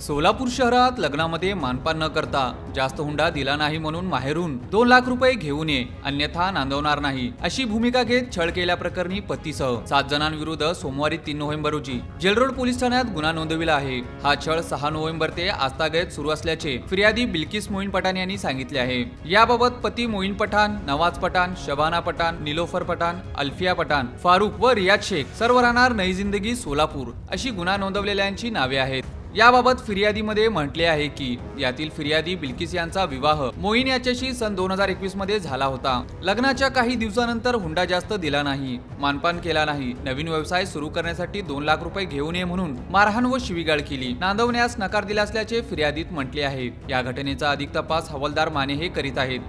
सोलापूर शहरात लग्नामध्ये मानपान न करता जास्त हुंडा दिला नाही म्हणून माहेरून दोन लाख रुपये घेऊन ये अन्यथा नांदवणार नाही. अशी भूमिका घेत छळ केल्याप्रकरणी पतीसह. सात जणांविरुद्ध सोमवारी तीन नोव्हेंबर रोजी जेलरोड पोलीस ठाण्यात गुन्हा नोंदविला आहे. हा छळ सहा नोव्हेंबर ते आजतागत सुरू असल्याचे फिर्यादी बिल्किस मोईन पठाण यांनी सांगितले आहे. याबाबत पती मोईन पठाण नवाज पठाण शबाना पठाण निलोफर पठाण अल्फिया पठाण फारुख व रियाज शेख सर्व राहणार नई जिंदगी सोलापूर अशी गुन्हा नोंदवलेल्यांची नावे आहेत. याबाबत फिर्यादीमध्ये म्हटले आहे की यातील फिर्यादी बिल्किस यांचा विवाह मोईन याच्याशी सन दोन हजार एकवीसमध्ये झाला होता. लग्नाच्या काही दिवसानंतर हुंडा जास्त दिला नाही मानपान केला नाही. नवीन व्यवसाय सुरू करण्यासाठी दोन लाख रुपये घेऊ नये म्हणून मारहाण व शिवीगाळ केली. नांदवण्यास नकार दिला असल्याचे फिर्यादीत म्हटले आहे. या घटनेचा अधिक तपास हवालदार माने हे करीत आहेत.